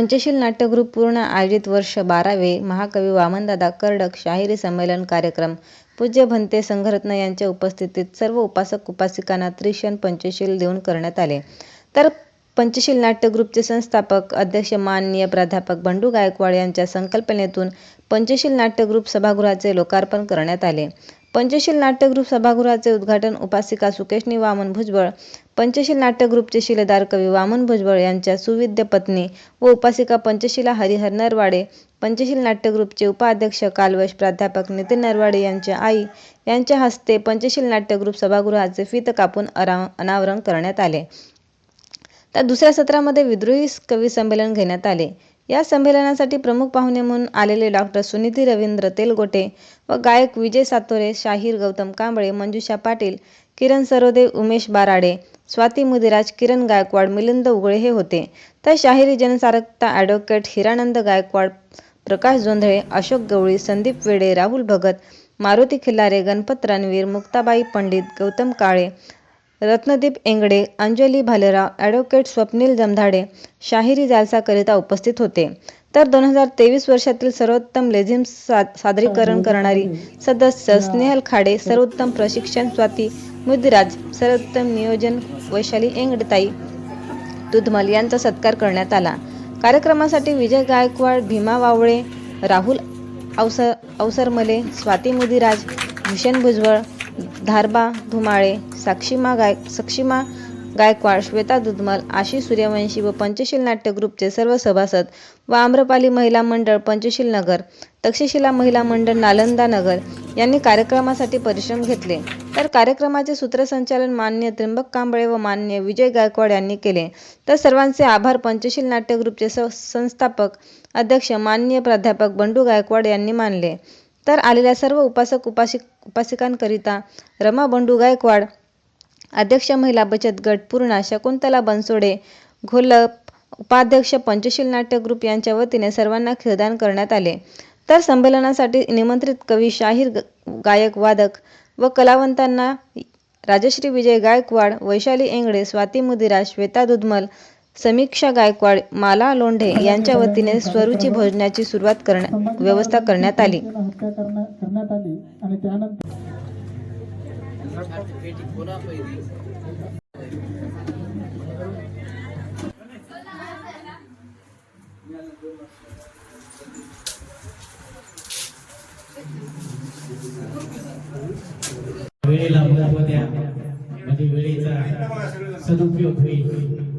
पंचशील नाट्यगृह पूर्ण आयोजित वर्ष बारावे महाकवी वामनदादा कर्डक शाहिरी संमेलन कार्यक्रम पूज्य भंते संघरत्न यांच्या उपस्थितीत सर्व उपासक उपासिकांना त्रिशन पंचशील देऊन करण्यात आले. तर पंचशील नाट्यगृहचे संस्थापक अध्यक्ष माननीय प्राध्यापक बंडू गायकवाड यांच्या संकल्पनेतून पंचशील नाट्यग्रुप सभागृहाचे लोकार्पण करण्यात आले. पंचशील नाट्यग्रुप सभागृहाचे उद्घाटन उपासिका सुकेशनी वामन भुजबळ पंचशील नाट्यग्रुपचे शिलेदार कवी वामन भुजबळ यांच्या सुविद्य पत्नी व उपासिका पंचशिला हरिहर नरवाडे पंचशील नाट्यग्रुपचे उपाध्यक्ष कालवश प्राध्यापक नितीन नरवाडे यांच्या आई यांच्या हस्ते पंचशील नाट्यग्रुप सभागृहाचे फीत कापून अनावरण करण्यात आले. तर दुसऱ्या सत्रामध्ये विद्रोही कवी संमेलन घेण्यात आले. या संमेलनासाठी प्रमुख पाहुणे म्हणून आलेले डॉक्टर सुनिधी रवींद्र तेलगोटे व गायक विजय सातोरे शाहीर गौतम कांबळे मंजुषा पाटील किरण सरोदे उमेश बाराडे स्वाती मुदिराज किरण गायकवाड मिलिंद उगळे हे होते. तर शाहिरी जनसारकता ॲडव्होकेट हिरानंद गायकवाड प्रकाश जोंधळे अशोक गवळी संदीप वेडे राहुल भगत मारुती खिल्लारे गणपत रणवीर मुक्ताबाई पंडित गौतम काळे रत्नदीप एंगडे अंजली भालेराव ॲडव्होकेट स्वप्नील जमधाडे शाहिरी जालसाकरिता उपस्थित होते. तर दोन हजार तेवीस वर्षातील सर्वोत्तम लेझिम सा सादरीकरण करणारी सदस्य स्नेहल खाडे सर्वोत्तम प्रशिक्षण स्वाती मुदिराज सर्वोत्तम नियोजन वैशाली एंगडताई दुधमल यांचा सत्कार करण्यात आला. कार्यक्रमासाठी विजय गायकवाड भीमा वावळे राहुल अवसर अवसरमले स्वाती मुदिराज भूषण भुजबळ धारबा धुमाळे साक्षीमा गाय सक्षीमा गायकवाड श्वेता दुधमल आशिष सूर्यवंशी व पंचशील नाट्यगृहचे सर्व सभासद व आम्रपाली महिला मंडळ पंचशील नगर तक्षशिला महिला मंडळ नालंदा नगर यांनी कार्यक्रमासाठी परिश्रम घेतले. तर कार्यक्रमाचे सूत्रसंचालन मान्य त्र्यंबक कांबळे व मान्य विजय गायकवाड यांनी केले. तर सर्वांचे आभार. पंचशील नाट्यगृहचे स संस्थापक अध्यक्ष माननीय प्राध्यापक बंडू गायकवाड यांनी मानले. तर आलेल्या सर्व उपासक उपासिक उपासिकांकरिता रमा बंडू गायकवाड अध्यक्ष महिला बचत गट पूर्णा शकुंतला बनसोडे घोलप उपाध्यक्ष पंचशील नाट्य ग्रुप यांच्या वतीने सर्वांना खेळदान करण्यात आले. तर संमेलनासाठी निमंत्रित कवी शाहीर गायक वादक व कलावंतांना राजश्री विजय गायकवाड वैशाली एंगडे स्वाती मुदिरा श्वेता दुधमल समीक्षा गायकवाड माला लोंढे यांच्या वतीने स्वरूची भोजनाची सुरुवात करण्या व्यवस्था करण्यात आली. वेळेला महत्त्व द्या म्हणजे वेळेचा सदुपयोग होईल.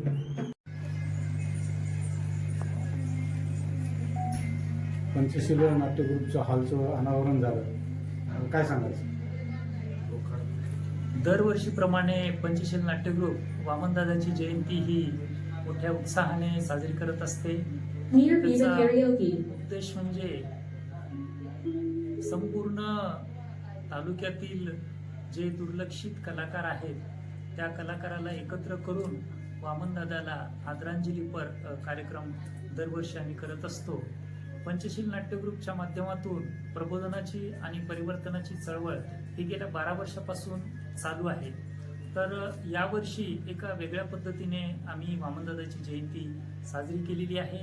पंचशील नाट्यगृहच्या हॉलचं अनावरण झालं. काय सांगायचं? दरवर्षीप्रमाणे पंचशील नाट्यगृह वामनदादाची जयंती ही मोठ्या उत्साहाने साजरी करत असते. उद्देश म्हणजे संपूर्ण तालुक्यातील जे दुर्लक्षित कलाकार आहेत त्या कलाकाराला एकत्र करून वामनदादाला आदरांजलीपर कार्यक्रम दरवर्षी आम्ही करत असतो. पंचशील नाट्यग्रुपच्या माध्यमातून प्रबोधनाची आणि परिवर्तनाची चळवळ ही गेल्या बारा वर्षापासून चालू आहे. तर यावर्षी एका वेगळ्या पद्धतीने आम्ही वामनदादाची जयंती साजरी केलेली आहे.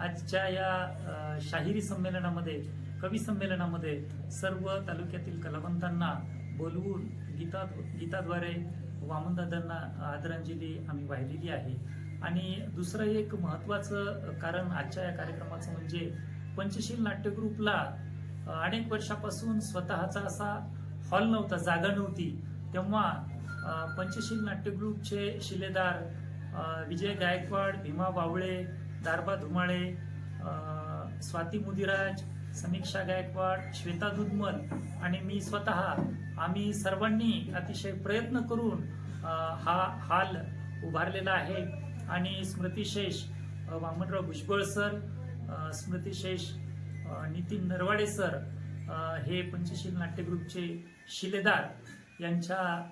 आजच्या या शाहिरी संमेलनामध्ये कवी संमेलनामध्ये सर्व तालुक्यातील कलावंतांना बोलवून गीता गीताद्वारे वामनदादांना आदरांजली आम्ही वाहिलेली आहे. आणि दुसरं एक महत्त्वाचं कारण आजच्या या कार्यक्रमाचं म्हणजे पंचशील नाट्यग्रुपला अनेक वर्षापासून स्वतःचा असा हॉल नव्हता जागा नव्हती. तेव्हा पंचशील नाट्यग्रुपचे शिलेदार विजय गायकवाड भीमा बावळे दारबा धुमाळे स्वाती मुदिराज समीक्षा गायकवाड श्वेता दुधमल आणि मी स्वतः आम्ही सर्वांनी अतिशय प्रयत्न करून हा हाल उभारलेला आहे. आणि स्मृतिशेष वामनराव भुजबळ सर स्मृतिशेष नितीन नरवाडे सर हे पंचशील नाट्यगृहचे शिलेदार यांच्या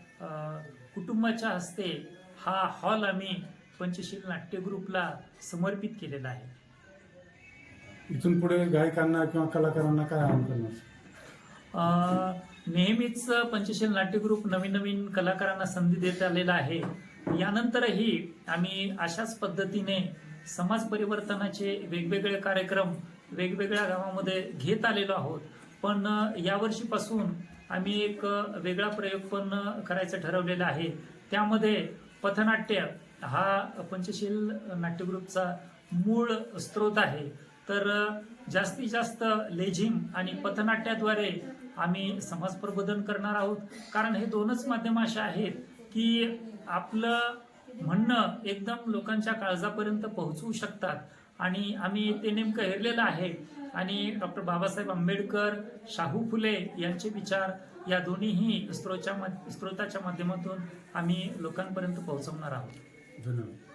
कुटुंबाच्या हस्ते हा हॉल आम्ही पंचशील नाट्यगृहला समर्पित केलेला आहे. इथून पुढे गायकांना किंवा कलाकारांना काय आवाहन करणार? अ, नेहमीच पंचशील नाट्यग्रुप नवीन नवीन कलाकारांना संधी देत आलेला आहे. यानंतरही आम्ही अशाच पद्धतीने समाज परिवर्तनाचे वेगवेगळे कार्यक्रम वेगवेगळ्या गावामध्ये घेत आलेलो आहोत. पण यावर्षीपासून आम्ही एक वेगळा प्रयोग पण करायचं ठरवलेलं आहे. त्यामध्ये पथनाट्य हा पंचशील नाट्यग्रुपचा मूळ स्रोत आहे. तर जास्तीत जास्त लेझिम आणि पथनाट्याद्वारे आम्ही समाज प्रबोधन करणार आहोत. कारण हे दोनच माध्यम असे आहेत की आपलं म्हणणं एकदम लोकांच्या काळजापर्यंत पोहोचवू शकतात. आणि आम्ही ते नेमकं हेरलेलं आहे. आणि डॉक्टर बाबासाहेब आंबेडकर शाहू फुले यांचे विचार या दोन्हीही स्त्रोच्या स्त्रोताच्या माध्यमातून आम्ही लोकांपर्यंत पोहोचवणार आहोत. धन्यवाद.